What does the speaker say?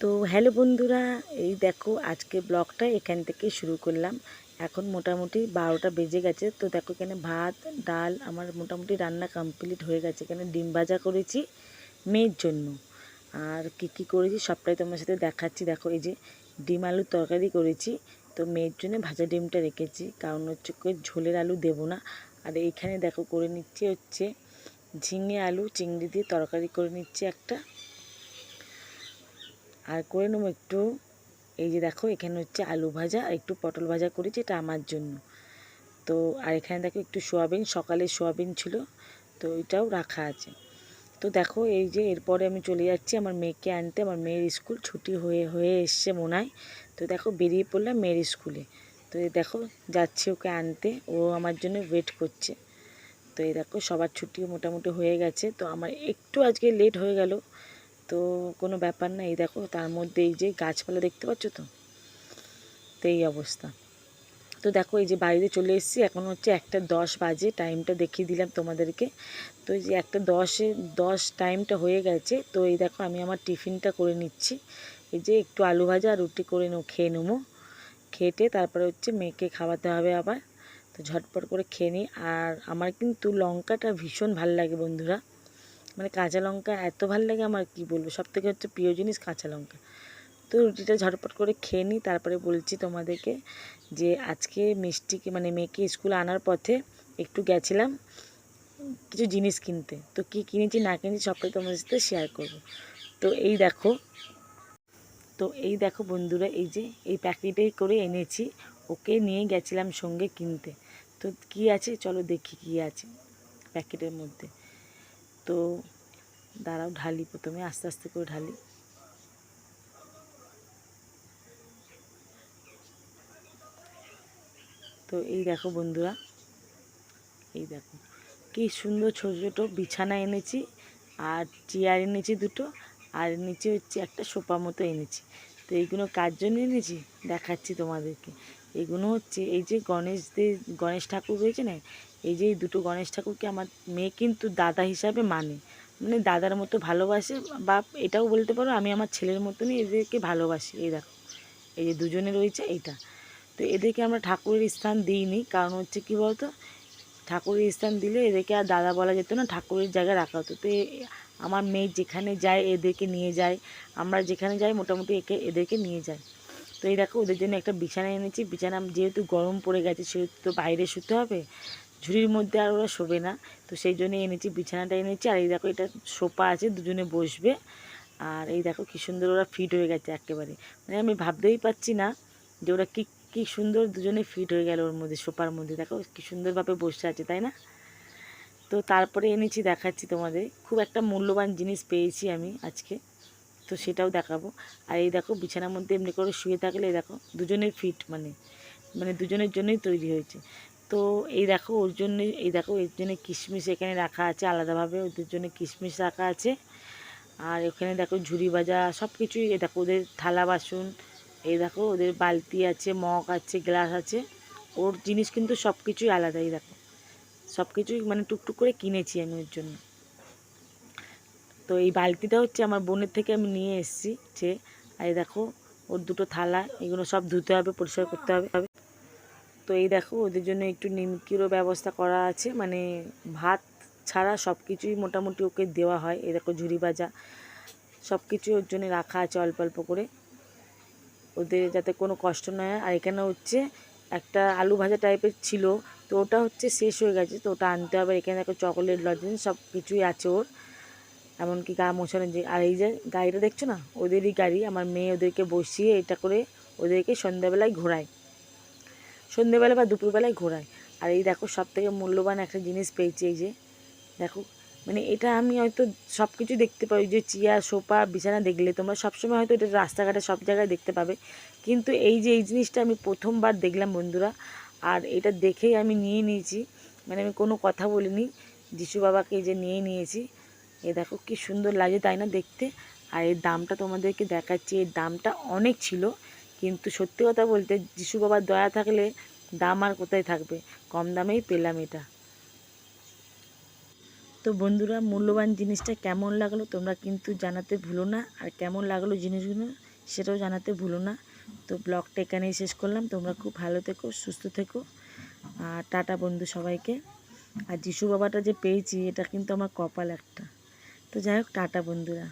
তো হ্যালো বন্ধুরা, এই দেখো আজকে ব্লগটা এখান থেকে শুরু করলাম। এখন মোটামুটি বারোটা বেজে গেছে, তো দেখো এখানে ভাত, ডাল, আমার মোটামুটি রান্না কমপ্লিট হয়ে গেছে। এখানে ডিম ভাজা করেছি মেয়ের জন্য। আর কি কি করেছি সবটাই তোমার সাথে দেখাচ্ছি। দেখো এই যে ডিম আলুর তরকারি করেছি, তো মেয়ের জন্য ভাজা ডিমটা রেখেছি। কারণ হচ্ছে ঝোলের আলু দেবো না। আর এইখানে দেখো করে নিচ্ছে হচ্ছে ঝিঙে আলু, চিংড়ি দিয়ে তরকারি করে নিচ্ছে একটা। আর করে নেব একটু, এই যে দেখো এখানে হচ্ছে আলু ভাজা আর একটু পটল ভাজা করেছি, এটা আমার জন্য। তো, আর এখানে দেখো একটু সোয়াবিন, সকালে সোয়াবিন ছিল, তো এটাও রাখা আছে। তো দেখো এই যে এরপরে আমি চলে যাচ্ছি আমার মেয়েকে আনতে, আমার মেয়ের স্কুল ছুটি হয়ে হয়ে এসছে মনে তো দেখো বেরিয়ে পড়লাম মেয়ের স্কুলে। তো এই দেখো যাচ্ছি ওকে আনতে, ও আমার জন্য ওয়েট করছে। তো এই দেখো সবার ছুটি মোটামুটি হয়ে গেছে, তো আমার একটু আজকে লেট হয়ে গেল। তো কোনো ব্যাপার না এই দেখো, তার মধ্যে এই যে গাছপালা দেখতে পাচ্ছ তো? এই অবস্থা। তো দেখো, এই যে বাড়িতে চলে এসেছি। এখন হচ্ছে একটা দশ বাজে টাইমটা দেখিয়ে দিলাম তোমাদেরকে। তো এই যে একটা দশে, দশ টাইমটা হয়ে গেছে। তো এই দেখো, আমি আমার টিফিনটা করে নিচ্ছি। এই যে একটু আলু ভাজা আর রুটি করে নেব, খেয়ে নেব। খেটে তারপরে হচ্ছে মেয়েকে খাওয়াতে হবে আবার। তো ঝটপট করে খেয়ে নিই। আর আমার কিন্তু লঙ্কাটা ভীষণ ভালো লাগে বন্ধুরা। মানে কাঁচা লঙ্কা এত ভালো লাগে আমার, কি বলব? সব থেকে হচ্ছে প্রিয় জিনিস কাঁচা লঙ্কা। তো রুটিটা ঝটপট করে খেয়ে নিই, তারপরে বলছি তোমাদেরকে যে আজকে মিষ্টিকে মানে মেয়েকে স্কুলে আনার পথে একটু গেছিলাম কিছু জিনিস কিনতে। তো কি কিনেছি, না কিনেছি সবটাই তোমাদের সাথে শেয়ার করব। তো এই দেখো, তো এই দেখো বন্ধুরা, এই যে এই প্যাকেটেই করে এনেছি, ওকে নিয়ে গেছিলাম সঙ্গে কিনতে। তো কি আছে? চলো দেখি কি আছে প্যাকেটের মধ্যে। তো দাঁড়াও, ঢালি প্রথমে, আস্তে আস্তে করে ঢালি। তো এই দেখো বন্ধুরা, এই দেখো, কি সুন্দর ছোটো ছোটো বিছানা এনেছি, আর চেয়ার এনেছি দুটো, আর নিচে হচ্ছে একটা সোফা মতো এনেছি। তো এইগুলো কার জন্য এনেছি? দেখাচ্ছি তোমাদেরকে। এগুলো হচ্ছে এই যে গণেশদের, গণেশ ঠাকুর রয়েছে না? এই যে দুটো গণেশ ঠাকুরকে আমার মেয়ে কিন্তু দাদা হিসাবে মানে। মানে দাদার মতো ভালোবাসে বা এটাও বলতে পারো, আমি আমার ছেলের মতনই এদেরকে ভালোবাসি। এই দেখো, এই যে দুজনে রয়েছে এইটা। তো এদেরকে আমরা ঠাকুরের স্থান দিইনি, কারণ হচ্ছে কি বলতো? ঠাকুরের স্থান দিলে এদেরকে আর দাদা বলা যেত না, ঠাকুরের জায়গায় রাখা হতো। তো আমার মেয়ে যেখানে যায় এদেরকে নিয়ে যায়, আমরা যেখানে যাই মোটামুটি একে, এদেরকে নিয়ে যায়। তো এই দেখো, ওদের জন্য একটা বিছানা এনেছি, বিছানা যেহেতু গরম পড়ে গেছে, সেহেতু তো বাইরে শুতে হবে, ঝুড়ির মধ্যে আর ওরা শোবে না। তো সেই জন্য এনেছি, বিছানাটা এনেছি, আর এই দেখো এটা সোফা আছে, দুজনে বসবে। আর এই দেখো কী সুন্দর ওরা ফিট হয়ে গেছে একেবারে। মানে আমি ভাবতেই পারছি না যে ওরা কী কী সুন্দর দুজনে ফিট হয়ে গেল ওর মধ্যে, সোফার মধ্যে। দেখো কী সুন্দরভাবে বসে আছে, তাই না? তো তারপরে এনেছি, দেখাচ্ছি তোমাদের। খুব একটা মূল্যবান জিনিস পেয়েছি আমি আজকে, তো সেটাও দেখাবো। আর এই দেখো, বিছানার মধ্যে এমনি করে শুয়ে থাকলে এই দেখো, দুজনের ফিট মানে মানে দুজনের জন্যই তৈরি হয়েছে। তো এই দেখো, ওর জন্য, এই দেখো, এর জন্য কিশমিশ এখানে রাখা আছে আলাদাভাবে, ওদের জন্য কিশমিশ রাখা আছে। আর এখানে দেখো ঝুড়ি ভাজা সব কিছুই দেখো, ওদের থালা বাসন এই দেখো, ওদের বালতি আছে, মগ আছে, গ্লাস আছে। ওর জিনিস কিন্তু সব কিছুই আলাদা, এই দেখো। সব কিছুই মানে টুকটুক করে কিনেছি আমি ওর জন্য। তো এই বালতিটা হচ্ছে আমার বোনের থেকে আমি নিয়ে এসেছি, যে, আর এই দেখো, ওর দুটো থালা, এগুলো সব ধুতে হবে, পরিষ্কার করতে হবে। তো এই দেখো, ওদের জন্য একটু নিমকিরও ব্যবস্থা করা আছে মানে ভাত ছাড়া সব কিছুই মোটামুটি ওকে দেওয়া হয়। এই দেখো, ঝুড়ি ভাজা সব কিছুই ওর জন্য রাখা আছে অল্প অল্প করে। ওদের যাতে কোনো কষ্ট না হয়। আর এখানে হচ্ছে একটা আলু ভাজা টাইপের ছিল, তো ওটা হচ্ছে শেষ হয়ে গেছে, তো ওটা আনতে হবে। এখানে দেখো চকোলেট লজেন সব কিছুই আছে ওর। এমনকি গা মোছানো যে, আর এই যে গাড়িটা দেখছ না? ওদেরই গাড়ি। আমার মেয়ে ওদেরকে বসিয়ে এটা করে ওদেরকে সন্ধ্যাবেলায় ঘোরায়। সন্ধ্যেবেলা বা দুপুরবেলায় ঘোরায়। আর এই দেখো সব থেকে মূল্যবান একটা জিনিস পেয়েছি এই যে। দেখো মানে এটা আমি হয়তো সব কিছু দেখতে পাই যে চেয়ার সোফা, বিছানা দেখলে তোমরা সবসময় হয়তো এটা রাস্তাঘাটে সব জায়গায় দেখতে পাবে। কিন্তু এই যে, এই জিনিসটা আমি প্রথমবার দেখলাম বন্ধুরা, আর এটা দেখেই আমি নিয়ে নিয়েছি। মানে আমি কোনো কথা বলিনি, যিশু বাবাকে যে নিয়ে নিয়েছি। এ দেখো কি সুন্দর লাগে তাই না দেখতে। আর এর দামটা তোমাদেরকে দেখাচ্ছি, এর দামটা অনেক ছিল। কিন্তু সত্যি কথা বলতে, যিশু বাবার দয়া থাকলে দাম আর কোথায় থাকবে? কম দামেই পেলাম এটা। তো বন্ধুরা, মূল্যবান জিনিসটা কেমন লাগল তোমরা কিন্তু জানাতে ভুলো না। আর কেমন লাগল জিনিসগুলো সেটাও জানাতে ভুলো না। তো ব্লগটা এখানেই শেষ করলাম। তোমরা খুব ভালো থেকো, সুস্থ থেকো। আর টাটা বন্ধু সবাইকে। আর যিশু বাবাটা যে পেয়েছি, এটা কিন্তু আমার কপাল একটা। তো যাই হোক, টাটা বন্ধুরা।